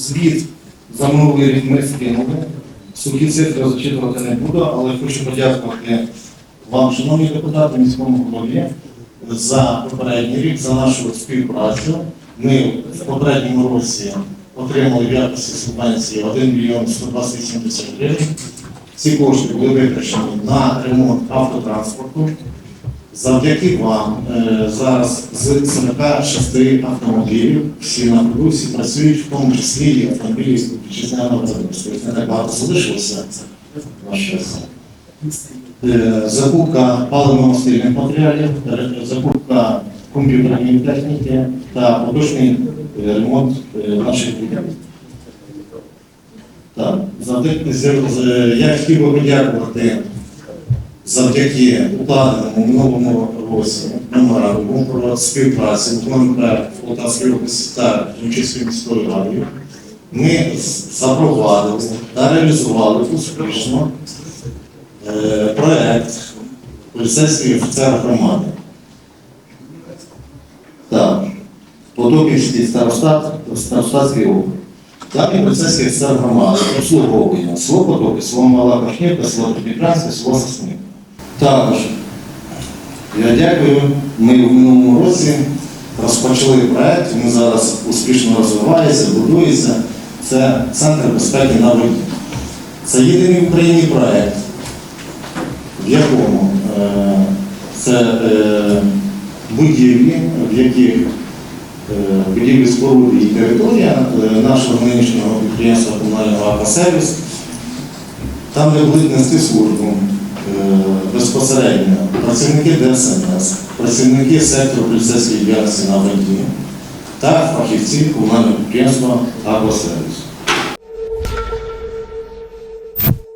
звіт за минулий рік ми скинули. Сухі цифри зачитувати не буду, але хочу подякувати вам, шановні депутати, міському голові, за попередній рік, за нашу співпрацю. Ми в попередньому році отримали в якості субвенції 1 мільйон 128 тисяч гривень. Ці кошти були витрачені на ремонт автотранспорту. Завдяки вам е, зараз з 46 автомобілів всі на продукції працюють, в тому числі і автомобілі з вітчизняного виробництва. Не так багато залишилося на. Е, Закупка паливно-мастильних матеріалів, закупка комп'ютерної техніки та поточний е, ремонт наших будівель. Так, я хотів би подякувати завдяки укладеному в минулому році меморандуму про співпрацю економіка Полтавської області та Хмельницької міської радою. Ми запровадили та реалізували успішно е, проект поліцейський офіцер громади. Так, старостат, старостатський округ. Даний поліцейський офіцер громади обслуговує село Потоки, село Мала Пашнівка, село Петрянське, село Сосни. Також я дякую. Ми в минулому році розпочали проект, він зараз успішно розвивається, будується. Це Центр безпеки на воді. Це єдиний в Україні проект, в якому е, це е, будівлі, в яких е, будівлі споруди і територія нашого нинішнього підприємства комунального «Аквасервіс», там, де будуть нести службу безпосередньо працівники ДСНС, працівники сектору поліцейської діяльності на воді та фахівці комунального підприємства «Аквасервіс».